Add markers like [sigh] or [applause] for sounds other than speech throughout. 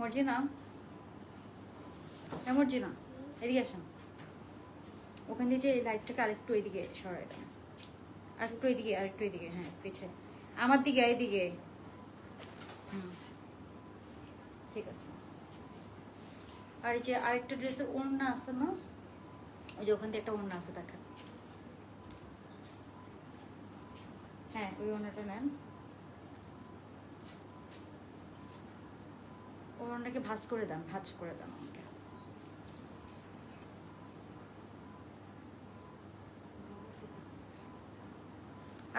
মর্জিনা? হ্যাঁ মর্জিনা, এদিকে আসেন। ওখান দিয়ে যে লাইটটাকে আরেকটু এদিকে সরাই দেন। আরেকটু এদিকে আরেকটু এদিকে হ্যাঁ পিছে আমার দিকে, এদিকে। হুম, ঠিক আছে। আর যে আরেকটা ড্রেসের ওড়না আছে না? ওই যে ওখান থেকে একটা ওড়না আছে, দেখেন। হ্যাঁ ওই ওড়নাটা নেন। ওড়নাটাকে ভাজ করে দেন, ভাজ করে দেন আমাকে।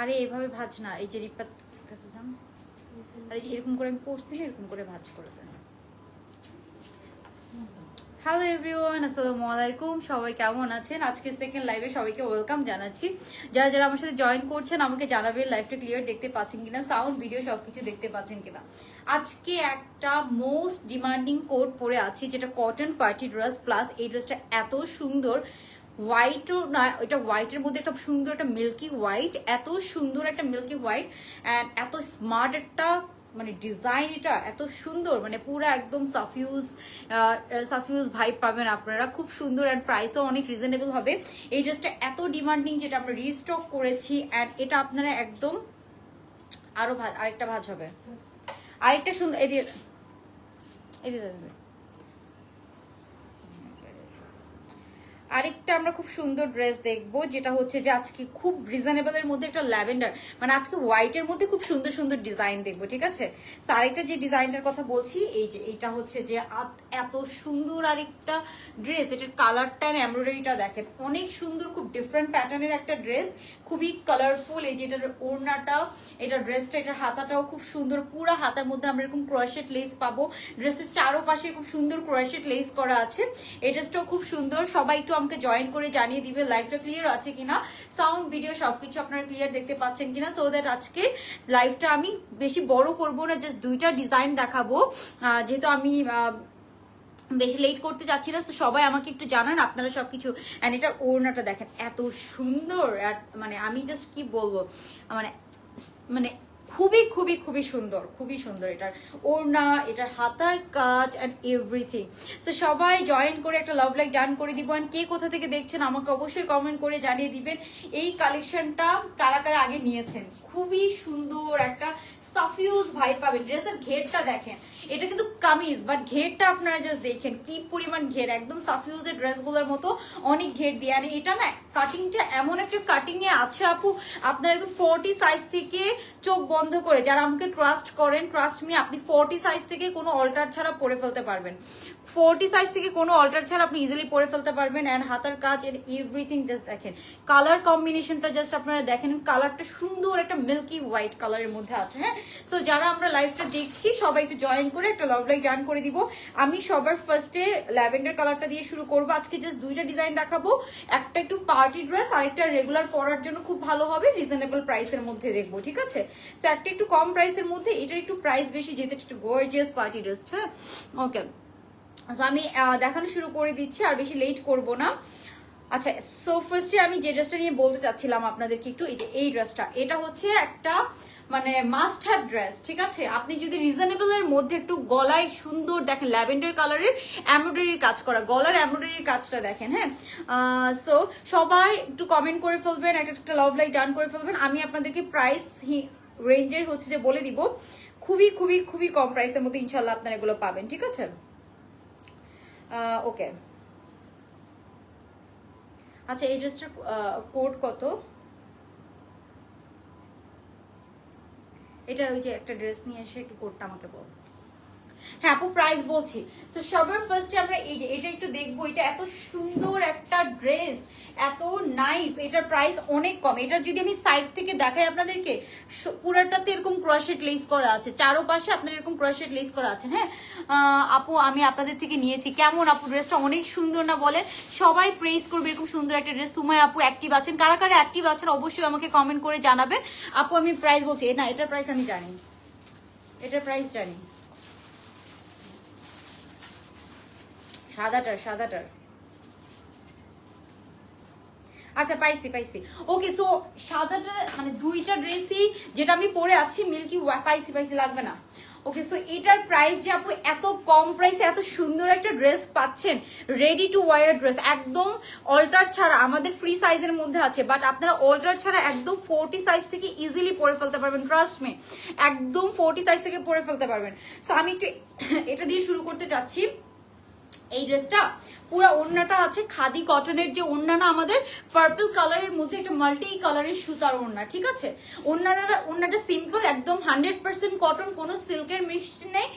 আরে, এভাবে ভাজ না, এই যে রিপাত কাছে যান আর, এরকম করে আমি পড়ছি না, এরকম করে ভাজ করে দেন। হ্যালো এভরিওয়ান আসসালামু আলাইকুম। সবাই কেমন আছেন? আজকে সেকেন্ড লাইভে সবাইকে ওয়েলকাম জানাচ্ছি। যারা যারা আমার সাথে জয়েন করছেন, আমাকে জানাবেন লাইভটা ক্লিয়ার দেখতে পাচ্ছেন কিনা সাউন্ড ভিডিও সবকিছু দেখতে পাচ্ছেন কিনা। আজকে একটা মোস্ট ডিমান্ডিং কোট পরে আছি, যেটা কটন পার্টি ড্রেস প্লাস এই ড্রেসটা এত সুন্দর। হোয়াইটও না, এটা হোয়াইটের মধ্যে একটা সুন্দর একটা মিল্কি হোয়াইট এত সুন্দর একটা মিল্কি হোয়াইট অ্যান্ড এত স্মার্ট একটা মানে ডিজাইন এটা এত সুন্দর মানে পুরো একদম সাফিউজ সাফিউজ ভাইব পাবেন আপনারা। খুব সুন্দর অ্যান্ড প্রাইসও অনেক রিজনেবল হবে। এই ড্রেসটা এত ডিমান্ডিং যেটা আমরা রিস্টক করেছি অ্যান্ড এটা আপনারা একদম আরও ভাজ আরেকটা ভাজ হবে। আরেকটা সুন্দর এদিকে এদিকে আরেকটা আমরা খুব সুন্দর ড্রেস দেখব, যেটা হচ্ছে যে আজকে খুব রিজনেবলের মধ্যে একটা ল্যাভেন্ডার মানে আজকে হোয়াইটের মধ্যে খুব সুন্দর সুন্দর ডিজাইন দেখব, ঠিক আছে? আরেকটা যে ডিজাইনটার কথা বলছি, এই যে, এইটা হচ্ছে যে এত সুন্দর আরেকটা ড্রেস এটার কালারটা এমব্রয়ডারিটা দেখেন, অনেক সুন্দর, খুব ডিফারেন্ট প্যাটার্নের একটা ড্রেস খুবই কালারফুল এই যে এটার ওড়নাটা এটা ড্রেসটা এটার হাতাটাও খুব সুন্দর। পুরো হাতার মধ্যে আমরা এরকম ক্রোশেট লেস পাবো। ড্রেসের চারোপাশে খুব সুন্দর ক্রোশেট লেস করা আছে। এই ড্রেসটাও খুব সুন্দর। সবাই একটু আমাকে জয়েন করে জানিয়ে দিবে লাইভটা ক্লিয়ার আছে কিনা। সাউন্ড ভিডিও সবকিছু আপনারা ক্লিয়ার দেখতে পাচ্ছেন কিনা। সো দ্যাট আজকে লাইভটা আমি বেশি বড় করব না জাস্ট দুইটা ডিজাইন দেখাবো। যেহেতু আমি বেশি লেট করতে চাচ্ছি না, তো সবাই আমাকে একটু জানান, আপনারা সবকিছু। অ্যান্ড এটার ওড়নাটা দেখেন, এত সুন্দর, আর মানে আমি জাস্ট কি বলব মানে মানে খুবই খুবই খুবই সুন্দর খুবই সুন্দর এটার ওড়না, এটার হাতার কাজ অ্যান্ড এভরিথিং তো সবাই জয়েন করে একটা লাভ লাইক ডান করে দিব অ্যান্ড কে কোথা থেকে দেখছেন আমাকে অবশ্যই কমেন্ট করে জানিয়ে দিবেন, এই কালেকশনটা কারা কারা আগে নিয়েছেন। খুবই সুন্দর একটা সাফিউজ ভাই পাবেন। ড্রেসের ঘেরটা দেখেন এটা কিন্তু কামিজ বাট ঘেরটা আপনারা জাস্ট দেখেন কি পরিমাণ ঘের, একদম সাফিউজের ড্রেসগুলোর মতো অনেক ঘের দিয়ে। আর এটা না কাটিংটা এমন একটা কাটিং এ আছে আপু, আপনার একদম ফোরটি সাইজ থেকে চোখ বন্ধ করে, যারা আমাকে ট্রাস্ট করেন ট্রাস্ট মি আপনি ফোরটি সাইজ থেকে কোনো অল্টার ছাড়া পরে ফেলতে পারবেন। ফোরটি সাইজ থেকে কোনো অল্টার ছাড়া আপনি ইজিলি পরে ফেলতে পারবেন অ্যান্ড হাতার কাজ এন্ড এভরিথিং জাস্ট দেখেন। কালার কম্বিনেশনটা জাস্ট আপনারা দেখেন কালারটা সুন্দর একটা মিল্কি হোয়াইট কালারের মধ্যে আছে হ্যাঁ? সো যারা আমরা লাইভটা দেখছি, সবাই একটু জয়েন করে একটা লাভ লাইক ডান করে দিব। আমি সবার ফার্স্টে ল্যাভেন্ডার কালারটা দিয়ে শুরু করব। আজকে জাস্ট দুইটা ডিজাইন দেখাবো। একটা একটু পার্টি ড্রেস আরেকটা রেগুলার পরার জন্য খুব ভালো হবে রিজনেবল প্রাইসের মধ্যে দেখব, ঠিক আছে? তো একটা একটু কম প্রাইসের মধ্যে এটার একটু প্রাইস বেশি, যেহেতু একটু গর্জিয়াস পার্টি ড্রেস হ্যাঁ? ওকে তো আমি দেখানো শুরু করে দিচ্ছি, আর বেশি লেট করব না। আচ্ছা সো ফার্স্টে আমি যে ড্রেসটা নিয়ে বলতে চাচ্ছিলাম আপনাদেরকে একটু, এই যে এই ড্রেসটা এটা হচ্ছে একটা মানে মাস্ট হ্যাভ ড্রেস ঠিক আছে? আপনি যদি রিজনেবল এর মধ্যে একটু গলায় সুন্দর দেখেন, ল্যাভেন্ডার কালারের এমব্রয়ডারির কাজ করা, গলার এমব্রয়ডারির কাজটা দেখেন হ্যাঁ? সো সবাই একটু কমেন্ট করে ফেলবেন, একটা একটা লাভ লাইট ডান করে ফেলবেন। আমি আপনাদেরকে প্রাইস রেঞ্জের হচ্ছে যে বলে দিব, খুবই খুবই খুবই কম প্রাইসের মধ্যে ইনশাল্লাহ আপনারা এগুলো পাবেন, ঠিক আছে? ওকে আচ্ছা এই ড্রেসটার কোড কত? এটার ওই যে একটা ড্রেস নিয়ে এসে একটু কোডটা আমাকে বল। হ্যাঁ আপু প্রাইস বলছি। তো সবার ফার্স্টে আমরা এই যে এটা একটু দেখব, এটা এত সুন্দর একটা ড্রেস এত নাইস এটার প্রাইস অনেক কম। এটার যদি আমি সাইড থেকে দেখাই আপনাদেরকে পুরাটাতে এরকম ক্রশেট লেস করা আছে। চারো পাশে আপনার এরকম ক্রশেট লেস করা আছে হ্যাঁ? আপু, আমি আপনাদের থেকে নিয়েছি। কেমন আপু ড্রেসটা অনেক সুন্দর না বলে সবাই প্রেস করবে এরকম সুন্দর একটা ড্রেস তোমায় আপু অ্যাক্টিভ আছেন। কারা কারা অ্যাক্টিভ আছেন অবশ্যই আমাকে কমেন্ট করে জানাবেন। আপু, আমি প্রাইস বলছি। না, এটার প্রাইস আমি জানি। এটার প্রাইস জানি। সাদাটার সাদাটার। আচ্ছা পাইছি পাইছি। ওকে সো সাদাটা মানে দুইটা ড্রেসই যেটা আমি পরে আছি মিল্কি পাইছি পাইছি, লাগবে না। ওকে সো এটার প্রাইস যে আপু এত কম প্রাইসে এত সুন্দর একটা ড্রেস পাচ্ছেন রেডি টু ওয়ার ড্রেস একদম অল্টার ছাড়া, আমাদের ফ্রি সাইজের মধ্যে আছে বাট আপনারা অল্টার ছাড়া একদম ফোর্টি সাইজ থেকে ইজিলি পরে ফেলতে পারবেন ট্রাস্ট মে একদম ফোর্টি সাইজ থেকে পরে ফেলতে পারবেন। সো আমি একটু [coughs] এটা দিয়ে শুরু করতে চাচ্ছি। এই ড্রেসটা পুরো ওড়নাটা আছে খাদি কটনের যে ওড়না না আমাদের পার্পল কালারের মধ্যে একটা মাল্টি কালারের সুতার ওড়না, ঠিক আছে? ওড়নাটা ওড়নাটা সিম্পল একদম হান্ড্রেড পার্সেন্ট কটন কোনো সিল্কের মিক্সড নেই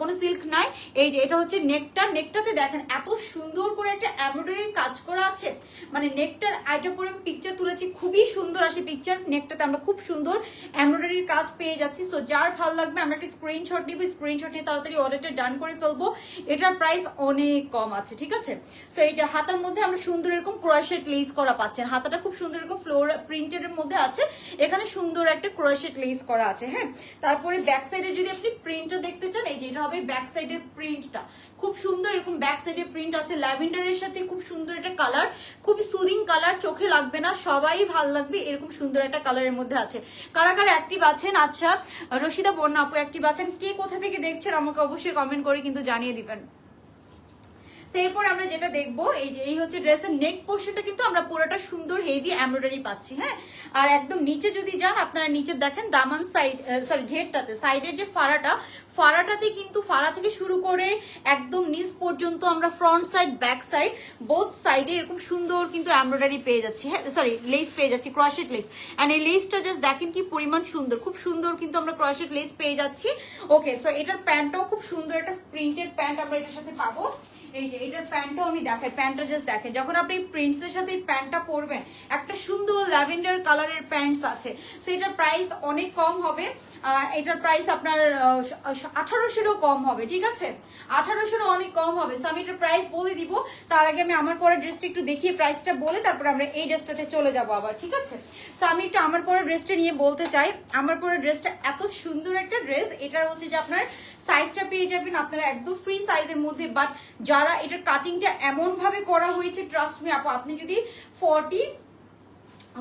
কোনো সিল্ক নাই। এই যে এটা হচ্ছে নেকটা নেকটাতে দেখেন এত সুন্দর করে একটা এমব্রয়ডারি কাজ করা আছে। মানে নেকটার আইটা পরে আমি পিকচার তুলেছি, খুবই সুন্দর আসে পিকচার নেকটাতে আমরা খুব সুন্দর এমব্রয়ডারির কাজ পেয়ে যাচ্ছি। সো যার ভালো লাগবে, আমরা একটা স্ক্রিনশট নিব স্ক্রিনশট নিয়ে তাড়াতাড়ি অর্ডারটা ডান করে ফেলব। এটার প্রাইস অনেক কম আছে ঠিক আছে? সো এইটা হাতার মধ্যে আমরা সুন্দর এরকম ক্রোশেট লেস করা পাচ্ছেন। হাতাটা খুব সুন্দর এরকম ফ্লোর প্রিন্টের মধ্যে আছে। এখানে সুন্দর একটা ক্রোশেট লেস করা আছে হ্যাঁ? তারপরে ব্যাক সাইডে যদি আপনি প্রিন্টটা দেখতে চান, এই যে এটা হবে ব্যাক সাইডের প্রিন্টটা খুব সুন্দর এরকম ব্যাক সাইডে প্রিন্ট আছে। ল্যাভেন্ডারের সাথে খুব সুন্দর একটা কালার খুব সুদিং কালার চোখে লাগবে না, সবাই ভালো লাগবে এরকম সুন্দর একটা কালারের মধ্যে আছে। কারা কারা অ্যাক্টিভ আছেন? আচ্ছা রশিদা বন্যা আপু অ্যাক্টিভ আছেন? কে কোথা থেকে দেখছেন? আমাকে অবশ্যই কমেন্ট করে কিন্তু জানিয়ে দিবেন। এরপর আমরা যেটা দেখব, এই যে, এই হচ্ছে ড্রেসের নেক পোর্শনটা কিন্তু আমরা পুরোটা সুন্দর হেভি এমব্রয়ডারি পাচ্ছি হ্যাঁ? আর একদম নিচে যদি যান, আপনারা নিচে দেখেন দামান সাইড সরি ঘেরটাতে সাইডের যে ফাড়াটা, ফাড়াটাতে কিন্তু ফাড়া থেকে শুরু করে একদম নিচ পর্যন্ত আমরা front side back side both সাইডে এরকম সুন্দর কিন্তু এমব্রয়ডারি পেয়ে যাচ্ছি হ্যাঁ? সরি লেস পেয়ে যাচ্ছি ক্রশেট লেস অ্যান্ড এই লেসটা জাস্ট দেখেন কি পরিমাণ সুন্দর, খুব সুন্দর কিন্তু আমরা ক্রশেট লেস পেয়ে যাচ্ছি। ওকে সো এটার প্যান্টটাও খুব সুন্দর, একটা প্রিন্টেড প্যান্ট আমরা এটার সাথে পাবো। এই যে, এটার প্যান্টটাও আমি দেখাই, প্যান্টটা জাস্ট দেখেন যখন আপনি প্রিন্টস এর সাথে এই প্যান্টটা পরবেন, একটা সুন্দর ল্যাভেন্ডার কালারের প্যান্টস আছে। তো এটার প্রাইস অনেক কম হবে। এটার প্রাইস আপনার আঠারোশোরও কম হবে, ঠিক আছে? আঠারোশোরও অনেক কম হবে। সো আমি এটার প্রাইস বলে দিব। তার আগে আমি আমার পরে ড্রেসটা একটু দেখিয়ে প্রাইসটা বলে তারপরে আমরা এই ড্রেসটাতে চলে যাব আবার, ঠিক আছে? তো আমি একটু আমার পরে ড্রেসটা নিয়ে বলতে চাই। আমার পরে ড্রেসটা এত সুন্দর একটা ড্রেস এটার হচ্ছে যে আপনার সাইজটা পেয়ে যাবেন আপনারা একদম ফ্রি সাইজের মধ্যে বাট যারা এটার কাটিংটা এমনভাবে করা হয়েছে ট্রাস্ট মি আপু, আপনি যদি ফর্টি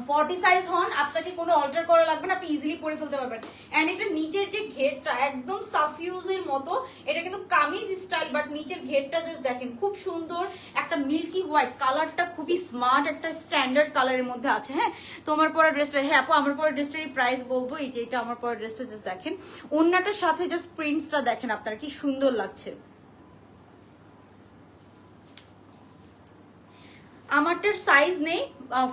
ফর্টি সাইজ হন, আপনাকে কোনো অল্টার করা লাগবে না, আপনি ইজিলি পরে ফেলতে পারবেন। এন্ড এটা নিচের যে ঘেরটা, একদম সাফিউজের মতো, এটা কিন্তু কামিজ স্টাইল বাট নিচের ঘেরটা জাস্ট দেখেন, খুব সুন্দর একটা মিল্কি হোয়াইট কালারটা খুবই স্মার্ট একটা স্ট্যান্ডার্ড কালারের মধ্যে আছে হ্যাঁ? তোমার পরা ড্রেসটা হ্যাঁ আপু, আমার পরা ড্রেসটারই প্রাইস বলব, এই যে এটা আমার পরা ড্রেসটা জাস্ট দেখেন। অন্যটার সাথে জাস্ট প্রিন্টসটা দেখেন আপনার, কি সুন্দর লাগছে। আমারটার সাইজ নেই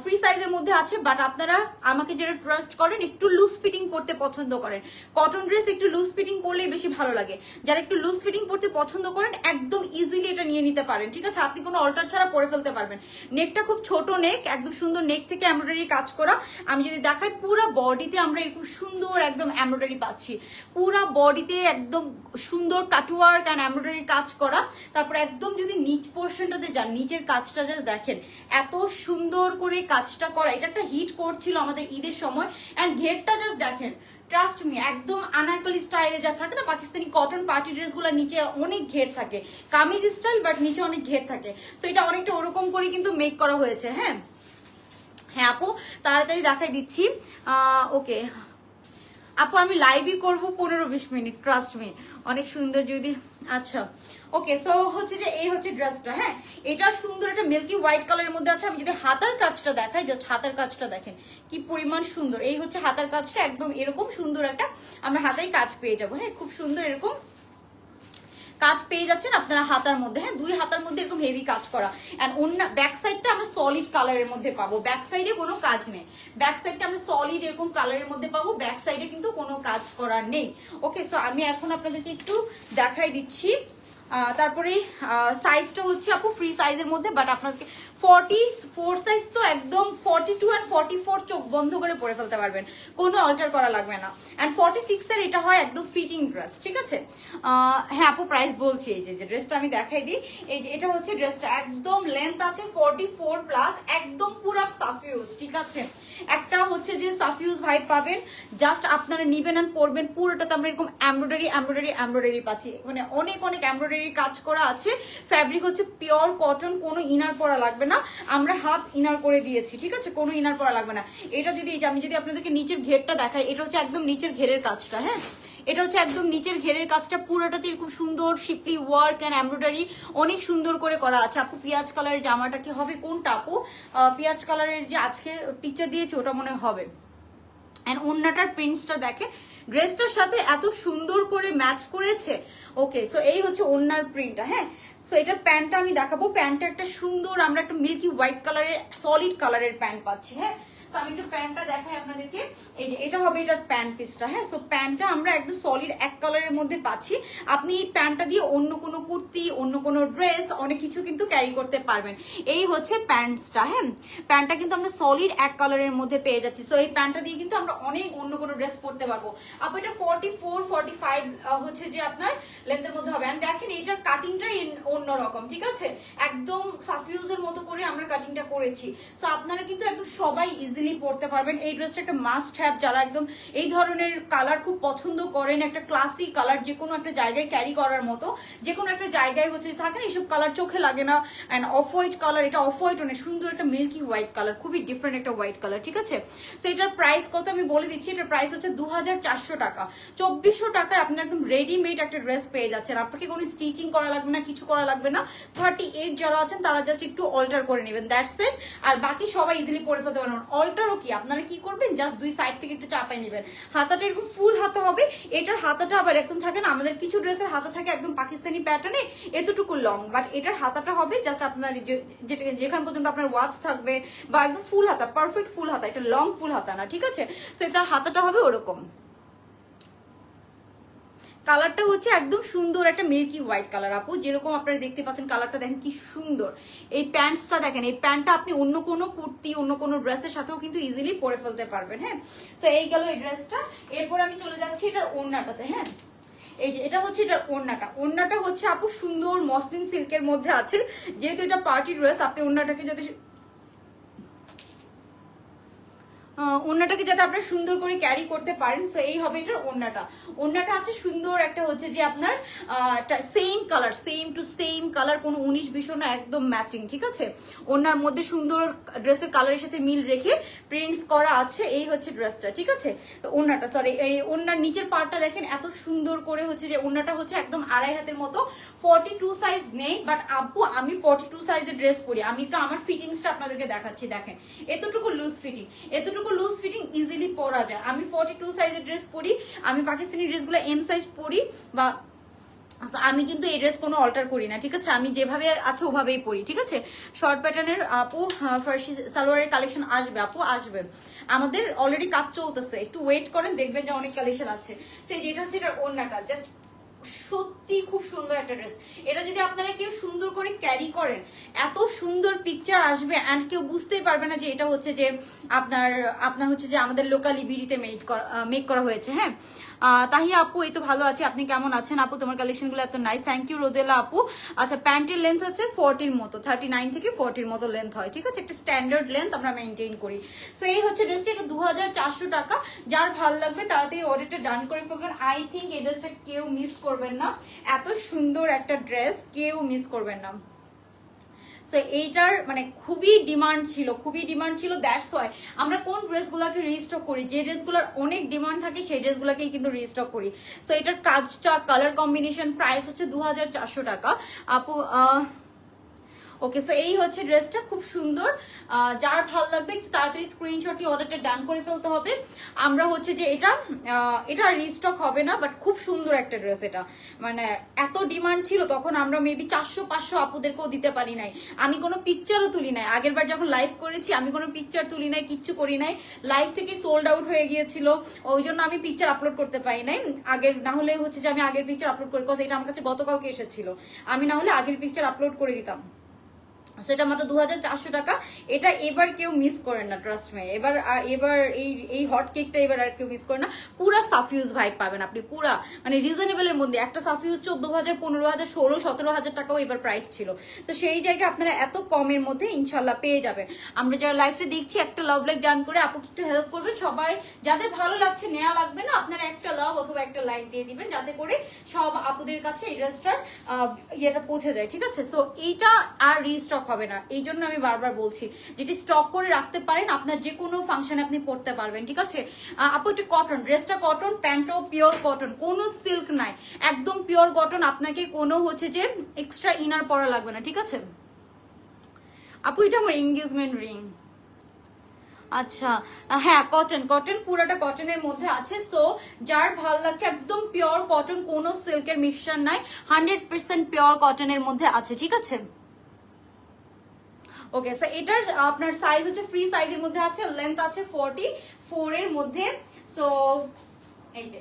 ফ্রি সাইজের মধ্যে আছে বাট আপনারা আমাকে যেটা ট্রাস্ট করেন, একটু লুজ ফিটিং পড়তে পছন্দ করেন। কটন ড্রেস একটু লুজ ফিটিং পরলেই বেশি ভালো লাগে। যারা একটু লুজ ফিটিং পড়তে পছন্দ করেন, একদম ইজিলি এটা নিয়ে নিতে পারেন, ঠিক আছে? আপনি কোনো অল্টার ছাড়া পরে ফেলতে পারবেন। নেকটা খুব ছোট নেক একদম সুন্দর নেক থেকে এমব্রয়ডারি কাজ করা। আমি যদি দেখাই, পুরো বডিতে আমরা এরকম সুন্দর একদম এমব্রয়ডারি পাচ্ছি। পুরো বডিতে একদম সুন্দর কাটওয়ার্ক অ্যান্ড এমব্রয়ডারি কাজ করা। তারপর একদম যদি নিচ পোর্শনটাতে যান, নিচের কাজটা জাস্ট দেখেন, এত সুন্দর করে কাজটা করা, এটা একটা হিট করছিল আমাদের ঈদের সময়। অ্যান্ড ঘেরটা জাস্ট দেখেন ট্রাস্ট মি একদম আনারকলি স্টাইলে যা থাকে না, পাকিস্তানি কটন পার্টি ড্রেসগুলো নিচে অনেক ঘের থাকে। কামিজ স্টাইল বাট নিচে অনেক ঘের থাকে। তো এটা অনেকটা ওরকম করে কিন্তু মেক করা হয়েছে হ্যাঁ? হ্যাঁ আপু, তাড়াতাড়ি দেখাই দিচ্ছি। ওকে আপু, আমি লাইভই করব পনেরো বিশ মিনিট ট্রাস্ট মি অনেক সুন্দর যদি আচ্ছা। ওকে সো হচ্ছে যে এই হচ্ছে ড্রেসটা হ্যাঁ? এটা সুন্দর একটা মিল্কি হোয়াইট কালারের মধ্যে আছে। আমি যদি হাতার কাজটা দেখাই জাস্ট হাতার কাজটা দেখেন, কি পরিমাণ সুন্দর। এই হচ্ছে হাতার কাজটা, একদম এরকম সুন্দর একটা আমরা হাতায় কাজ পেয়ে যাব হ্যাঁ? খুব সুন্দর এরকম কাজ পেয়ে যাচ্ছেন আপনারা হাতার মধ্যে হ্যাঁ? দুই হাতার মধ্যে এরকম হেভি কাজ করা। এন্ড অন্য ব্যাক সাইডটা আমরা সলিড কালারের মধ্যে পাবো। ব্যাক সাইডে কোনো কাজ নেই। ব্যাক সাইডটা আমরা সলিড এরকম কালারের মধ্যে পাবো। ব্যাক সাইডে কিন্তু কোনো কাজ করা নেই। ওকে সো আমি এখন আপনাদেরকে একটু দেখাই দিচ্ছি। তারপরে সাইজটা হচ্ছে আপু ফ্রি সাইজের মধ্যে বাট আপনাকে ফর্টি ফোর সাইজ তো একদম forty two and forty four চোখ বন্ধ করে পরে ফেলতে পারবেন। কোনো অল্টার করা লাগবে না। অ্যান্ড ফর্টি সিক্স এর এটা হয় একদম ফিটিং ড্রেস ঠিক আছে? হ্যাঁ আপু প্রাইস বলছি, এই যে যে ড্রেসটা আমি দেখাই দিই, এই যে এটা হচ্ছে ড্রেসটা একদম লেন্থ আছে ফর্টি ফোর প্লাস একদম পুরো সাফিউজ ঠিক আছে? একটা হচ্ছে যে সাফিউজ ভাইব পাবেন জাস্ট আপনারা নিবেন আর পরবেন, পুরোটাতে আমরা এরকম এমব্রয়ডারি এমব্রয়ডারি এমব্রয়ডারি পাচ্ছি। মানে অনেক অনেক এমব্রয়ডারি কাজ করা আছে। ফ্যাব্রিক হচ্ছে পিওর কটন কোনো ইনার পরা লাগবে না। আমরা হাফ ইনার করে দিয়েছি, ঠিক আছে? কোনো ইনার পরা লাগবে না। এটা যদি আমি যদি আপনাদেরকে নিচের ঘেরটা দেখাই, এটা হচ্ছে একদম নিচের ঘেরের কাজটা হ্যাঁ? এটা হচ্ছে একদম নিচের ঘেরের কাজটা পুরোটাতে খুব সুন্দর শিপলি ওয়ার্ক অ্যান্ড এমব্রয়ডারি অনেক সুন্দর করে করা আছে। আপু, পেঁয়াজ কালারের জামাটা কি হবে? কোনটা আপু? পেঁয়াজ কালারের যে আজকে পিকচার দিয়েছে, ওটা মনে হবে। অ্যান্ড ওন্নাটার প্রিন্টসটা দেখে, ড্রেসটার সাথে এত সুন্দর করে ম্যাচ করেছে। ওকে সো এই হচ্ছে ওন্নার প্রিন্টটা হ্যাঁ? সো এটার প্যান্টটা আমি দেখাবো। প্যান্টটা একটা সুন্দর, আমরা একটা মিল্কি হোয়াইট কালারের সলিড কালারের প্যান্ট পাচ্ছি হ্যাঁ? তো আমি একটু প্যান্টটা দেখাই আপনাদেরকে। এই এটা হবে এটার প্যান্ট পিসটা হ্যাঁ? সো প্যান্টটা আমরা একদম সলিড এক কালারের মধ্যে পাচ্ছি। আপনি এই প্যান্টটা দিয়ে অন্য কোনো কুর্তি, অন্য কোনো ড্রেস অনেক কিছু কিন্তু ক্যারি করতে পারবেন। এই হচ্ছে প্যান্টসটা হ্যাঁ? প্যান্টটা কিন্তু আমরা সলিড এক কালারের মধ্যে পেয়ে যাচ্ছি। সো এই প্যান্টটা দিয়ে কিন্তু আমরা অনেক অন্য কোনো ড্রেস পরতে পারব। আপু, এটা ফর্টি ফোর ফর্টি ফাইভ হচ্ছে যে আপনার লেন্থের মধ্যে হবে। And দেখেন, এটার কাটিংটাই অন্যরকম ঠিক আছে? একদম সাফিউজের মতো করে আমরা কাটিংটা করেছি। সো আপনারা কিন্তু একদম সবাই ইজিলি পরতে পারবেন। এই ড্রেসটা একটা মাস্ট হ্যাভ যারা একদম এই ধরনের কালার খুব পছন্দ করেন, একটা ক্লাসিক কালার যে কোনো একটা জায়গায় ক্যারি করার মতো যে কোনো একটা জায়গায় হচ্ছে থাকে না এইসব কালার চোখে লাগে না। অ্যান্ড অফ হোয়াইট কালার এটা অফ হোয়াইট অনেক সুন্দর একটা মিল্কি হোয়াইট কালার খুবই ডিফারেন্ট একটা হোয়াইট কালার ঠিক আছে? সো এটার প্রাইস কত আমি বলে দিচ্ছি, এটার প্রাইস হচ্ছে দু হাজার চারশো টাকা। চব্বিশশো টাকায় আপনি একদম রেডিমেড একটা ড্রেস পেয়ে যাচ্ছেন। আপনাকে কোনো স্টিচিং করা লাগবে না, কিছু করা লাগবে না। থার্টি এইট যারা আছেন, তারা জাস্ট একটু অল্টার করে নেবেন দ্যাটস ইট আর বাকি সবাই ইজিলি পরে ফেলতে পারবেন। অল্টারও কি? আপনারা কি করবেন? জাস্ট দুই সাইড থেকে একটু চাপাই নেবেন। হাতাটা এরকম ফুল হাতা হবে। এটার হাতাটা আবার একদম থাকে না, আমাদের কিছু ড্রেসের হাতা থাকে একদম পাকিস্তানি প্যাটার্নে এতটুকু লং বাট এটার হাতাটা হবে জাস্ট আপনার যেটা, যেখান পর্যন্ত আপনার ওয়াচ থাকবে বা একদম ফুল হাতা পারফেক্ট ফুল হাতা, এটা লং ফুল হাতা না, ঠিক আছে? সো হাতাটা হবে ওরকম। কালারটা হচ্ছে একদম সুন্দর একটা মিল্কি হোয়াইট কালার আপু, যেরকম আপনারা দেখতে পাচ্ছেন কালারটা দেখেন কি সুন্দর। এই প্যান্টসটা দেখেন, এই প্যান্টটা আপনি অন্য কোনো কুর্তি, অন্য কোনো ড্রেসের সাথেও কিন্তু ইজিলি পরে ফেলতে পারবেন হ্যাঁ? তো এই গেল এই ড্রেসটা এরপর আমি চলে যাচ্ছি এটার ওড়নাটাতে হ্যাঁ? এই যে, এটা হচ্ছে এটার ওড়নাটা। ওড়নাটা হচ্ছে, আপু, সুন্দর মসলিন সিল্কের মধ্যে আছে। যেহেতু এটা পার্টি ড্রেস আপনি ওড়নাটাকে যদি আহ, ওড়নাটাকে যাতে আপনারা সুন্দর করে ক্যারি করতে পারেন সো এই হবে এটার ওড়নাটা। ওড়নাটা আছে সুন্দর একটা হচ্ছে যে আপনার same colour same to same colour কোনো উনিশ বিশ না একদম ম্যাচিং ঠিক আছে? ওড়নার মধ্যে সুন্দর ড্রেসের কালারের সাথে মিল রেখে প্রিন্টস করা আছে এই হচ্ছে ড্রেসটা ঠিক আছে? তো ওড়নাটা সরি এই ওড়নার নিচের পার্টটা দেখেন এত সুন্দর করে হচ্ছে যে ওড়নাটা হচ্ছে একদম আড়াই হাতের মতো ফর্টি টু সাইজ নেই বাট আব্বু আমি ফর্টি টু সাইজের ড্রেস পরি। আমি একটু আমার ফিটিংসটা আপনাদেরকে দেখাচ্ছি দেখেন। এতটুকু লুজ ফিটিং এতটুকু লুজ ফিটিং ইজিলি পরা যায়। আমি ফর্টি টু সাইজের ড্রেস পরি আমি পাকিস্তানি ড্রেসগুলো এম সাইজ পরি বা আচ্ছা, আমি কিন্তু এই ড্রেস কোনো অল্টার করি না ঠিক আছে? আমি যেভাবে আছে ওভাবেই পরি ঠিক আছে? শর্ট প্যাটার্নের আপু ফার্সি সালোয়ারের কালেকশন আসবে আপু আসবে। আমাদের অলরেডি কাজ চলতেছে একটু ওয়েট করেন দেখবেন যে অনেক কালেকশন আছে। সেই যেটা হচ্ছে এটা ওড়নাটা জাস্ট সত্যি খুব সুন্দর একটা ড্রেস এটা যদি আপনারা কেউ সুন্দর করে ক্যারি করেন, এত সুন্দর পিকচার আসবে অ্যান্ড কেউ বুঝতেই পারবে না যে এটা হচ্ছে যে আপনার আপনার হচ্ছে যে আমাদের লোকালি বিড়িতে মেক করা করা হয়েছে হ্যাঁ? তাহিয়া আপু, এই তো ভালো আছি। আপনি কেমন আছেন? আপু, তোমার কালেকশনগুলো এত নাইস থ্যাংক ইউ রোদেলা আপু। আচ্ছা প্যান্টের লেন্থ হচ্ছে ফর্টির মতো। থার্টি নাইন থেকে ফর্টির মতো লেন্থ হয়, ঠিক আছে? একটা স্ট্যান্ডার্ড লেন্থ আমরা মেনটেন করি। সো এই হচ্ছে ড্রেসটা এটা দু হাজার চারশো টাকা। যার ভালো লাগবে, তাড়াতাড়ি অর্ডারটা ডান করে ফেলবেন। আই থিঙ্ক এই ড্রেসটা কেউ মিস করবেন না। এত সুন্দর একটা ড্রেস কেউ মিস করবেন না। সো এইটার মানে খুবই ডিমান্ড ছিল, খুবই ডিমান্ড ছিল দ্যাটস ওয়াই আমরা কোন ড্রেসগুলোকে রিস্টক করি, যে ড্রেসগুলোর অনেক ডিমান্ড থাকে, সেই ড্রেসগুলোকেই কিন্তু রিস্টক করি। সো এটার কাজটা কালার কম্বিনেশন প্রাইস হচ্ছে দু হাজার চারশো টাকা। আপু ওকে সো এই হচ্ছে ড্রেসটা, খুব সুন্দর। যার ভালো লাগবে একটু তাড়াতাড়ি স্ক্রিনশটটি অর্ডারটা ডান করে ফেলতে হবে। আমরা হচ্ছে যে এটা এটা রিস্টক হবে না বাট খুব সুন্দর একটা ড্রেস এটা। মানে এত ডিমান্ড ছিল, তখন আমরা মেবি চারশো, পাঁচশো আপুদেরকেও দিতে পারি নাই। আমি কোনো পিকচারও তুলি নাই। আগের বার যখন লাইভ করেছি, আমি কোনো পিকচার তুলি নাই, কিচ্ছু করি নাই। লাইভ থেকে সোল্ড আউট হয়ে গিয়েছিল, ওই জন্য আমি পিকচার আপলোড করতে পারি নাই। আগের, না হলে হচ্ছে যে আমি আগের পিকচার আপলোড করি কজ এটা আমার কাছে গতকালকে এসেছিল। আমি না হলে আগের পিকচার আপলোড করে দিতাম। সেটা মাত্র দু হাজার চারশো টাকা। এটা এবার কেউ মিস করেন না ট্রাস্ট মে এবার এবার এই এই হট কেকটা এবার আর কেউ মিস করে না। পুরা সাফিউজ ভাইব পাবেন আপনি, পুরা। মানে রিজনেবলের মধ্যে। একটা সাফিউজ চোদ্দ হাজার পনেরো হাজার ষোলো সতেরো হাজার টাকাও এবার প্রাইস ছিল। তো সেই জায়গায় আপনারা এত কমের মধ্যে ইনশাল্লাহ পেয়ে যাবেন। আমরা যারা লাইফে দেখছি, একটা লাভ লাইক ডান করে আপুকে একটু হেল্প করবেন। সবাই, যাদের ভালো লাগছে নেওয়া লাগবে না, আপনারা একটা লাভ অথবা একটা লাইক দিয়ে দিবেন, যাতে করে সব আপুদের কাছে এই ড্রেসটার ইয়েটা পৌঁছে যায়। ঠিক আছে? সো এইটা আর রিস্টক হবে না। এই জন্য আমি বারবার বলছি, যেটি স্টক করে রাখতে পারেন, আপনার যে কোনো ফাংশনে আপনি পড়তে পারবেন, ঠিক আছে? আপু এটা কটন ড্রেসটা কটন প্যান্টও পিওর কটন কোনো সিল্ক নাই। একদম পিওর কটন আপনাকে কোনো হচ্ছে যে এক্সট্রা ইনার পরা লাগবে না, ঠিক আছে? আপু, এটা আমার এঙ্গেজমেন্ট রিং আচ্ছা হ্যাঁ কটন কটন পুরোটা কটনের মধ্যে আছে সো যার ভালো লাগছে, একদম পিওর কটন কোনো সিল্কের মিক্সচার নাই হান্ড্রেড পার্সেন্ট পিওর কটনের মধ্যে আছে, ঠিক আছে? ওকে সো এটার আপনার সাইজ হচ্ছে ফ্রি সাইজের মধ্যে আছে লেন্থ আছে ফর্টি ফোর এর মধ্যে। সো এই যে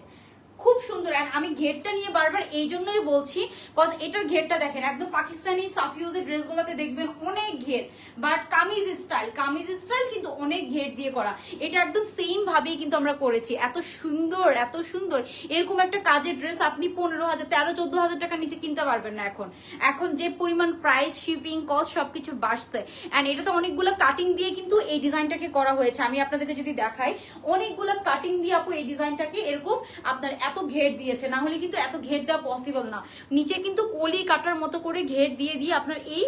খুব সুন্দর, and আমি ঘেরটা নিয়ে বারবার এই জন্যই বলছি কজ এটার ঘেরটা দেখেন, একদম পাকিস্তানি সাফিউজের ড্রেসগুলোতে দেখবেন অনেক ঘের but kameez style kameez style কিন্তু অনেক ঘের দিয়ে করা। এটা একদম সেম ভাবেই কিন্তু আমরা করেছি। এত সুন্দর এত সুন্দর। এরকম একটা কাজের ড্রেস আপনি পনেরো হাজার, তেরো, চোদ্দ হাজার টাকার নিচে কিনতে পারবেন না এখন। এখন যে পরিমাণ প্রাইস শিপিং কস্ট সবকিছু বাড়ছে। অ্যান্ড এটা তো অনেকগুলো কাটিং দিয়ে কিন্তু এই ডিজাইনটাকে করা হয়েছে। আমি আপনাদেরকে যদি দেখাই, অনেকগুলো কাটিং দিয়ে আপু এই ডিজাইনটাকে এরকম আপনার এত ঘের দিয়েছে, না হলে কিন্তু এত ঘের দেওয়া পসিবল না। নিচে কিন্তু কলি কাটার মতো করে ঘের দিয়ে দিয়ে আপনার এই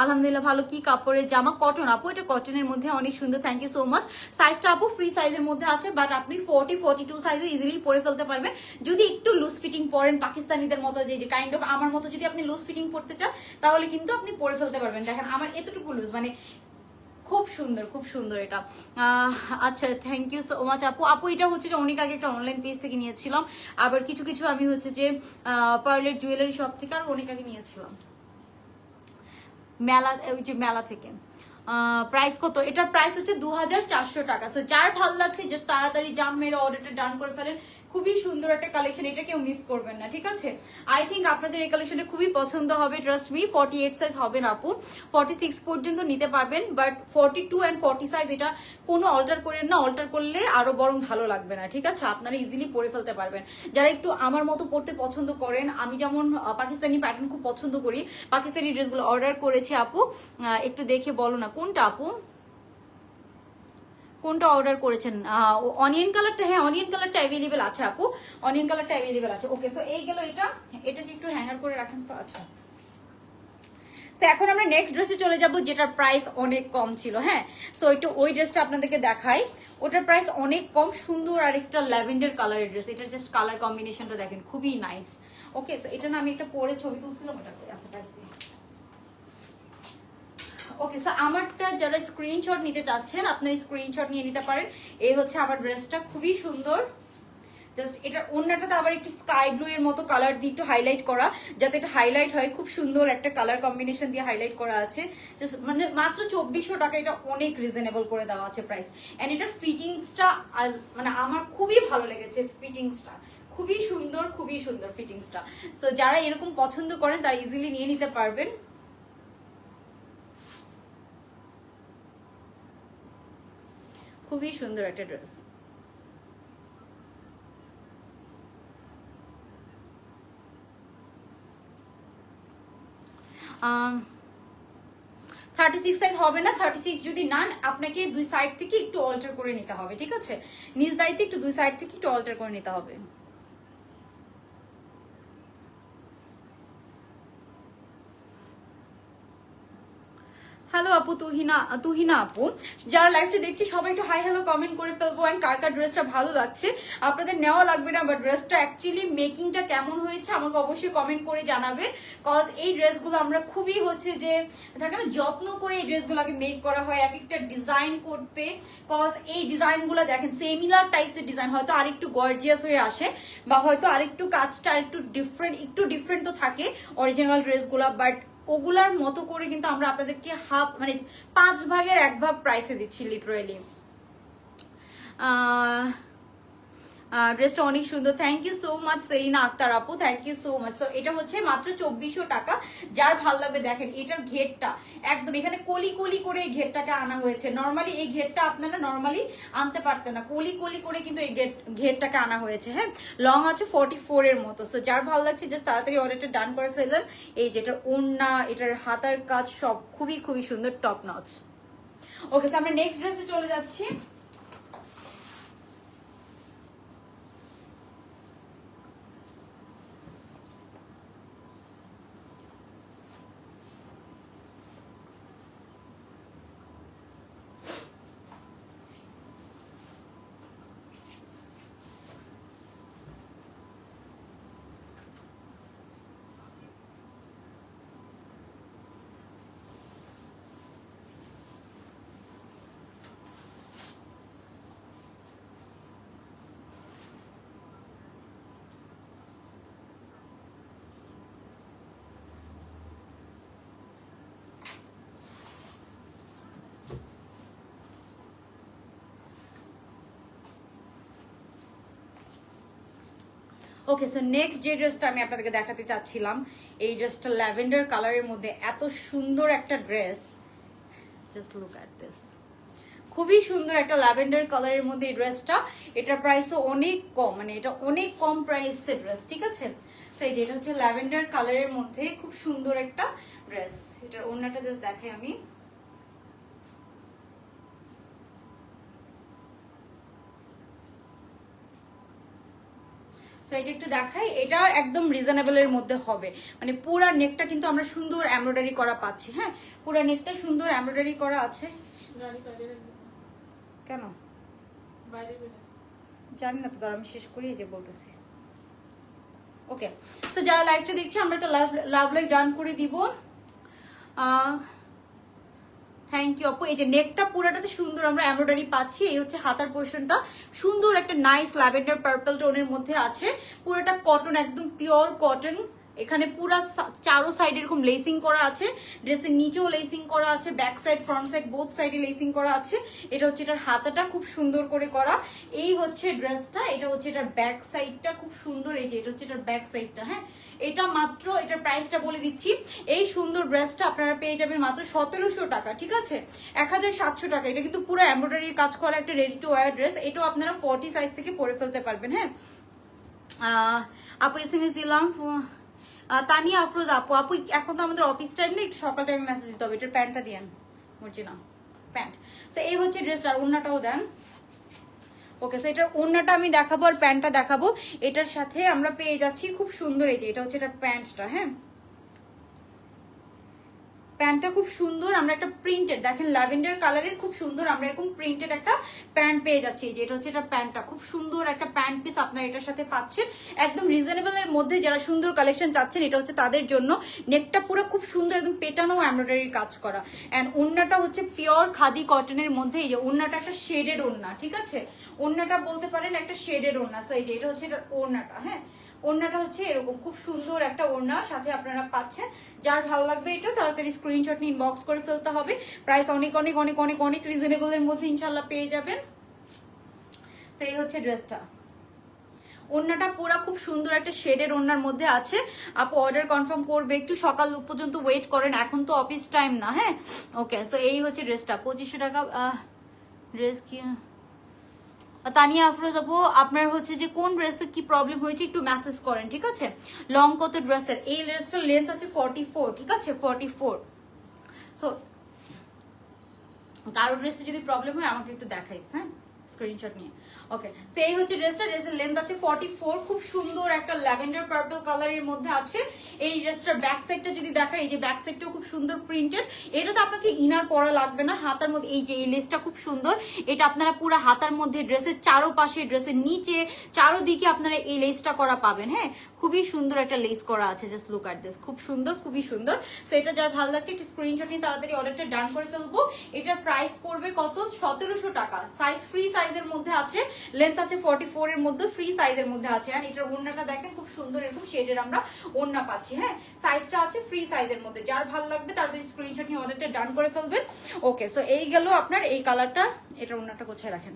আলহামদুলিল্লাহ ভালো কি কাপড়ের জামা। কটন আপু, এটা কটনের মধ্যে অনেক সুন্দর থ্যাংক ইউ সো মাচ সাইজটা আপু ফ্রি সাইজের মধ্যে আছে বাট আপনি ফোর্টি ফোর্টি টু সাইজে ইজিলি পরে ফেলতে পারবেন। যদি একটু লুজ ফিটিং পরেন পাকিস্তানিদের মতো, যে যে কাইন্ড অফ আমার মতো যদি আপনি লুজ ফিটিং পড়তে চান, তাহলে কিন্তু আপনি পরে ফেলতে পারবেন। দেখেন, আমার এতটুকু লুজ মানে খুব সুন্দর খুব সুন্দর এটা। আচ্ছা থ্যাংক ইউ সো মাচ আপু। আপু, এটা হচ্ছে যে অনেক আগে একটা অনলাইন পেজ থেকে নিয়েছিলাম। আবার কিছু কিছু আমি হচ্ছে যে পার্লের জুয়েলারি শপ থেকে আর অনেক আগে নিয়েছিলাম। মেলা, ওই যে মেলা থেকে। প্রাইস কত? এটার প্রাইস হচ্ছে দু হাজার চারশো টাকা। সো যার ভালো লাগছে জাস্ট তাড়াতাড়ি জাম মেরে অর্ডারটা ডান করে ফেলেন। খুবই সুন্দর একটা কালেকশন এটা কেউ মিস করবেন না, ঠিক আছে? আই থিঙ্ক আপনাদের এই কালেকশনটা খুবই পছন্দ হবে trust me forty eight size হবে না আপু। ফর্টি সিক্স পর্যন্ত নিতে পারবেন but forty two and forty size এটা কোনো অল্টার করেন না অল্টার করলে আরও বরং ভালো লাগবে না, ঠিক আছে? আপনারা ইজিলি পরে ফেলতে পারবেন। যারা একটু আমার মতো পড়তে পছন্দ করেন, আমি যেমন পাকিস্তানি প্যাটার্ন খুব পছন্দ করি, পাকিস্তানি ড্রেসগুলো অর্ডার করেছি আপু একটু দেখে বলো না, কোনটা আপু? কোনটা অর্ডার করেছেন? অনিয়ন কালারটা হ্যাঁ অনিয়ন কালারটা অ্যাভেলেবেল আছে আপু। অনিয়ন কালারটা অ্যাভেলেবেল আছে। ওকে সো এই গেল এটা। এটাকে একটু হ্যাঙ্গার করে রাখেন তো। আচ্ছা। তো এখন আমরা নেক্সট ড্রেসে চলে যাব, যেটার প্রাইস অনেক কম ছিল হ্যাঁ? সো একটু ওই ড্রেসটা আপনাদেরকে দেখাই। ওটার প্রাইস অনেক কম, সুন্দর আর একটা ল্যাভেন্ডার কালারের ড্রেস এটার জাস্ট কালার কম্বিনেশনটা দেখেন, খুবই নাইস ওকে সো এটা না আমি একটা পরে ছবি তুলছিলাম, ওটা আচ্ছা ওকে স্যার আমারটা যারা স্ক্রিনশট নিতে চাচ্ছেন, আপনার স্ক্রিনশট নিয়ে নিতে পারেন। এই হচ্ছে আমার ড্রেসটা খুবই সুন্দর। জাস্ট এটার অন্যটাতে আবার একটু স্কাই ব্লু এর মতো কালার দিয়ে একটু হাইলাইট করা, যাতে এটা হাইলাইট হয়। খুব সুন্দর একটা কালার কম্বিনেশন দিয়ে হাইলাইট করা আছে। জাস্ট মানে মাত্র চব্বিশশো টাকা এটা অনেক রিজনেবল করে দেওয়া আছে প্রাইস এন্ড এটার ফিটিংসটা মানে আমার খুবই ভালো লেগেছে ফিটিংসটা খুবই সুন্দর খুবই সুন্দর ফিটিংসটা সো যারা এরকম পছন্দ করেন, তারা ইজিলি নিয়ে নিতে পারবেন। খুবই সুন্দর একটা ড্রেস। থার্টি সিক্স সাইজ হবে না থার্টি সিক্স যদি নান, আপনাকে দুই সাইড থেকে একটু অল্টার করে নিতে হবে, ঠিক আছে? নিজ দায়িত্বে একটু দুই সাইড থেকে একটু অল্টার করে নিতে হবে। হ্যালো আপু, তুহিনা তুহিনা আপু। যারা লাইভটা দেখছি, সবাই একটু হাই হ্যালো কমেন্ট করে ফেলব অ্যান্ড কার কার ড্রেসটা ভালো লাগছে। আপনাদের নেওয়া লাগবে না বাট ড্রেসটা অ্যাকচুয়ালি মেকিংটা কেমন হয়েছে, আমাকে অবশ্যই কমেন্ট করে জানাবে। কজ এই ড্রেসগুলো আমরা খুবই হচ্ছে যে থাকে না যত্ন করে এই ড্রেসগুলোকে মেক করা হয়, এক একটা ডিজাইন করতে। কজ এই ডিজাইনগুলো দেখেন সেমিলার টাইপসের ডিজাইন হয়তো আরেকটু গর্জিয়াস হয়ে আসে, বা হয়তো আরেকটু কাজটা আরেকটু ডিফারেন্ট একটু ডিফারেন্ট তো থাকে অরিজিনাল ড্রেসগুলো বাট ওগুলার মতো করে কিন্তু আমরা আপনাদেরকে হাফ মানে পাঁচ ভাগের এক ভাগ প্রাইসে দিচ্ছি লিটারেলি ড্রেসটা অনেক সুন্দর। Thank you so much Selina Akter আপু। Thank you so much so এটা হচ্ছে মাত্র চব্বিশশো টাকা। যার ভালো লাগবে দেখেন, এটার ঘেরটা একদম এখানে কলি কলি করে এই ঘেরটাকে আনা হয়েছে। নর্মালি এই ঘেরটা আপনারা নর্মালি আনতে পারতেন না। কলি কলি করে কিন্তু এই ঘের, ঘেরটাকে আনা হয়েছে হ্যাঁ? লং আছে ফর্টি ফোর এর মতো। সো যার ভালো লাগছে জাস্ট তাড়াতাড়ি অর্ডারটা ডান করে ফেললেন। এই যেটার ওড়না, এটার হাতার কাজ সব খুবই খুবই সুন্দর টপ নচ ওকে আমরা নেক্সট ড্রেসে চলে যাচ্ছি। ওকে সো নেক্সট যে ড্রেসটা আমি আপনাদেরকে দেখাতে চাচ্ছিলাম, এই ড্রেসটা ল্যাভেন্ডার কালারের মধ্যে এত সুন্দর একটা dress just look at this খুবই সুন্দর একটা ল্যাভেন্ডার কালারের মধ্যে এই ড্রেসটা এটার প্রাইসও অনেক কম মানে এটা অনেক কম প্রাইসের ড্রেস ঠিক আছে? তো এই যেটা হচ্ছে ল্যাভেন্ডার কালারের মধ্যে খুব সুন্দর একটা ড্রেস এটার ওড়নাটা জাস্ট দেখাই আমি। So, এটা একটু দেখাই এটা একদম রিজনেবল এর মধ্যে হবে। মানে পুরা নেকটা কিন্তু আমরা সুন্দর এমব্রয়ডারি করা পাচ্ছি হ্যাঁ? পুরা নেকটা সুন্দর এমব্রয়ডারি করা আছে। কেন? জানি না তো দাঁড়া আমি শেষ করি যে বলতেছি। ওকে তো যারা লাইভটা দেখছে আমরা একটা লাভ লাভ লাইক ডান করে দিব। থ্যাংক ইউ আপু এই যে নেকটা পুরাটাতে সুন্দর আমরা এমব্রয়ডারি পাচ্ছি। এই হচ্ছে হাতার পোর্শনটা সুন্দর একটা নাইস ল্যাভেন্ডার পার্পল টোনের মধ্যে আছে। পুরোটা কটন একদম পিওর কটন এখানে পুরা চারো সাইড এরকম লেসিং করা আছে। ড্রেসের নিচেও লেসিং করা আছে। Back side front side both সাইডে লেসিং করা আছে। এটা হচ্ছে এটার হাতাটা খুব সুন্দর করে করা। এই হচ্ছে ড্রেসটা এটা হচ্ছে এটার ব্যাক সাইডটা খুব সুন্দর। এই যে এটা হচ্ছে এটার ব্যাক সাইডটা হ্যাঁ? এটা মাত্র, এটার প্রাইসটা বলে দিচ্ছি। এই সুন্দর ড্রেসটা আপনারা পেয়ে যাবেন মাত্র সতেরোশো টাকা, ঠিক আছে? এক হাজার সাতশো টাকা। এটা কিন্তু পুরো এমব্রয়ডারির কাজ করা একটা রেডি টু ওয়ার ড্রেস এটাও আপনারা ফর্টি সাইজ থেকে পরে ফেলতে পারবেন হ্যাঁ? আপু এস এম এস দিলাম। তানিয়া, আফরোজ আপু। আপু, এখন তো আমাদের অফিস টাইম নেই, একটু সকাল টাইমে মেসেজ দিতে হবে। এটার প্যান্টটা দিয়েন মর্জিনা প্যান্ট তো এই হচ্ছে ড্রেসটা আর ওড়নাটাও দেন। ওকে সো এটার ওড়নাটা আমি দেখাবো আর প্যান্টটা দেখাবো। এটার সাথে আমরা পেয়ে যাচ্ছি খুব সুন্দর এই যে, এটা হচ্ছে এটার প্যান্টটা হ্যাঁ? প্যান্টটা খুব সুন্দর, আমরা একটা প্রিন্টেড, দেখেন ল্যাভেন্ডার কালারের খুব সুন্দর, আমরা এরকম প্রিন্টেড একটা প্যান্ট পেয়ে যাচ্ছি। যে, এটা হচ্ছে এটা প্যান্টটা, খুব সুন্দর একটা প্যান্ট পিস আপনার এটার সাথে পাচ্ছেন একদম রিজনেবল এর মধ্যে যারা সুন্দর কালেকশন চাচ্ছেন, এটা হচ্ছে তাদের জন্য। নেকটা পুরো খুব সুন্দর, একদম পেটানো এমব্রয়ডারি কাজ করা। অ্যান্ড ওড়নাটা হচ্ছে পিওর খাদি কটনের মধ্যে, এই যে ওড়নাটা একটা শেডের ওড়না, ঠিক আছে? ওড়নাটা বলতে পারেন একটা শেডের ওড়না। সো এই যে এটা হচ্ছে ওড়নাটা হ্যাঁ? ওড়নাটা হচ্ছে এরকম খুব সুন্দর একটা ওড়না, সাথে আপনারা পাচ্ছেন। যার ভালো লাগবে এটা, তাড়াতাড়ি স্ক্রিনশট নিয়ে ইনবক্স করে ফেলতে হবে। প্রাইস অনেক অনেক অনেক অনেক অনেক রিজনেবল এর মধ্যে ইনশাল্লাহ পেয়ে যাবেন। তো এই হচ্ছে ড্রেসটা ওড়নাটা পুরা খুব সুন্দর একটা শেডের ওড়নার মধ্যে আছে। আপু অর্ডার কনফার্ম করবে, একটু সকাল পর্যন্ত ওয়েট করেন, এখন তো অফিস টাইম না হ্যাঁ? ওকে সো এই হচ্ছে ড্রেসটা পঁচিশশো টাকা ড্রেস কি তানিয়া আফরোজ আপু, আপনার হচ্ছে যে কোন ড্রেসে কি প্রবলেম হয়েছে একটু মেসেজ করেন, ঠিক আছে? লং কত ড্রেসের এই ড্রেসটার লেন্থ আছে ফর্টি ফোর ঠিক আছে? ফর্টি ফোর সো কারও ড্রেসে যদি প্রবলেম হয়, আমাকে একটু দেখাইস হ্যাঁ? স্ক্রিনশট নিয়ে। ওকে সো এই হচ্ছে ড্রেসটা, ড্রেসের লেন্থ আছে ফর্টি ফোর খুব সুন্দর একটা ল্যাভেন্ডার পার্পল কালারের মধ্যে আছে। এই ড্রেসটার ব্যাক সাইডটা যদি দেখা এই যে ব্যাক সাইডটাও খুব সুন্দর প্রিন্টেড এটাতে আপনাকে ইনার পরা লাগবে না, হাতার মধ্যে, এই যে এই লেসটা খুব সুন্দর। এটা আপনারা পুরো হাতার মধ্যে, ড্রেসের চারো পাশে ড্রেসের নিচে, চারোদিকে আপনারা এই লেসটা করা পাবেন হ্যাঁ? খুবই সুন্দর একটা লেস করা আছে জাস্ট লুক অ্যাট দিস খুব সুন্দর, খুবই সুন্দর। সো এটা যার ভালো লাগছে, একটি স্ক্রিনশট নিয়ে তাড়াতাড়ি অর্ডারটা ডান করে ফেলব। এটার প্রাইস পড়বে কত? সতেরোশো টাকা। সাইজ ফ্রি সাইজের মধ্যে আছে লেন্থ আছে ফর্টি ফোর এর মধ্যে ফ্রি সাইজের মধ্যে আছে। আর এটার ওড়নাটা দেখেন, খুব সুন্দর এরকম শেডের আমরা ওড়না পাচ্ছি হ্যাঁ? সাইজটা আছে ফ্রি সাইজের মধ্যে। যার ভালো লাগবে তাড়াতাড়ি স্ক্রিনশট নিয়ে অর্ডারটা ডান করে ফেলবেন। ওকে সো এই গেল আপনার, এই কালারটা এটার ওড়নাটা কোথায় রাখেন।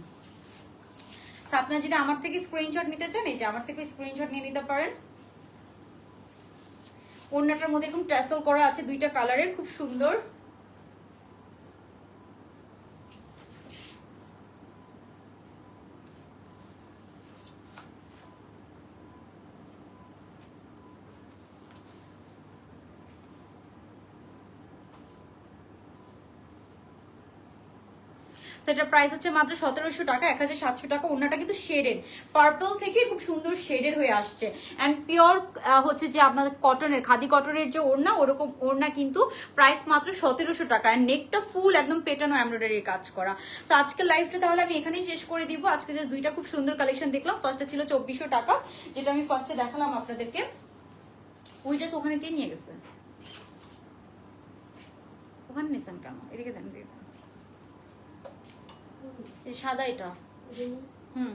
আপনার যদি আমার থেকে স্ক্রিনশট নিতে চান, এই যে আমার থেকে স্ক্রিনশট নিয়ে নিতে পারেন। ওড়নাটার মধ্যে এরকম ট্যাসেল করা আছে দুইটা কালারের খুব সুন্দর। সেটার প্রাইস হচ্ছে মাত্র সতেরোশো টাকা, এক হাজার সাতশো টাকা। ওনাটা কিন্তু শেডেড পার্পল থেকে খুব সুন্দর শেডের হয়ে আসছে। অ্যান্ড পিওর হচ্ছে যে আপনাদের কটনের খাদি কটনের যে ওড়না, ওরকম ওড়না কিন্তু প্রাইস মাত্র সতেরোশো টাকা। অ্যান্ড নেকটা ফুল একদম পেটানো এমব্রয়ডারির কাজ করা। তো আজকের লাইফটা তাহলে আমি এখানেই শেষ করে দিব। আজকে যে দুইটা খুব সুন্দর কালেকশন দেখলাম। ফার্স্টটা ছিল চব্বিশশো টাকা, যেটা আমি ফার্স্টে দেখালাম আপনাদেরকে। ওই ড্রেস ওখানে কে নিয়ে গেছে? ওখানে নিয়েছেন কেন? এদিকে দেন, এদিকে সাদা এটা। হুম।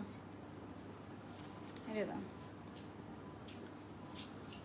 এটা দাও।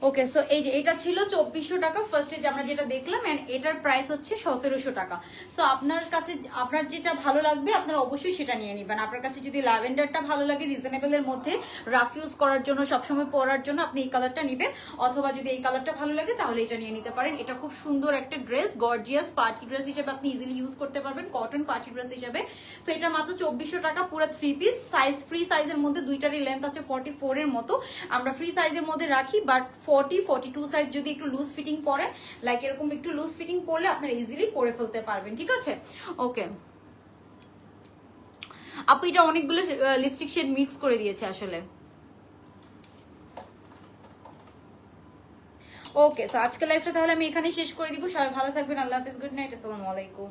ওকে সো এই যে এটা ছিল চব্বিশশো টাকা ফার্স্টে আমরা যেটা দেখলাম এন্ড এটার প্রাইস হচ্ছে সতেরোশো টাকা। সো আপনার কাছে আপনার যেটা ভালো লাগবে, আপনারা অবশ্যই সেটা নিয়ে নেবেন। আপনার কাছে যদি ল্যাভেন্ডারটা ভালো লাগে রিজনেবলের মধ্যে রাফ ইউজ করার জন্য, সবসময় পরার জন্য আপনি এই কালারটা নেবেন। অথবা যদি এই কালারটা ভালো লাগে, তাহলে এটা নিয়ে নিতে পারেন। এটা খুব সুন্দর একটা ড্রেস গর্জিয়াস পার্টি ড্রেস হিসেবে আপনি ইজিলি ইউজ করতে পারবেন কটন পার্টি ড্রেস হিসেবে। সো এটা মাত্র চব্বিশশো টাকা, পুরো থ্রি পিস সাইজ ফ্রি সাইজের মধ্যে দুইটারই লেন্থ আছে ফর্টি ফোর এর মতো। আমরা ফ্রি সাইজের মধ্যে রাখি but forty forty two size যদি একটু লুজ ফিটিং পরে লাইক এরকম একটু লুজ ফিটিং পরলে আপনারা ইজিলি পরে ফেলতে পারবেন, ঠিক আছে? ওকে আপু, এটা অনেকগুলো লিপস্টিক শেড মিক্স করে দিয়েছে আসলে। ওকে সো আজকের লাইফটা তাহলে আমি এখানে শেষ করে দিব। সবাই ভালো থাকবেন, আল্লাহ হাফিজ গুড নাইট আসসালামু আলাইকুম।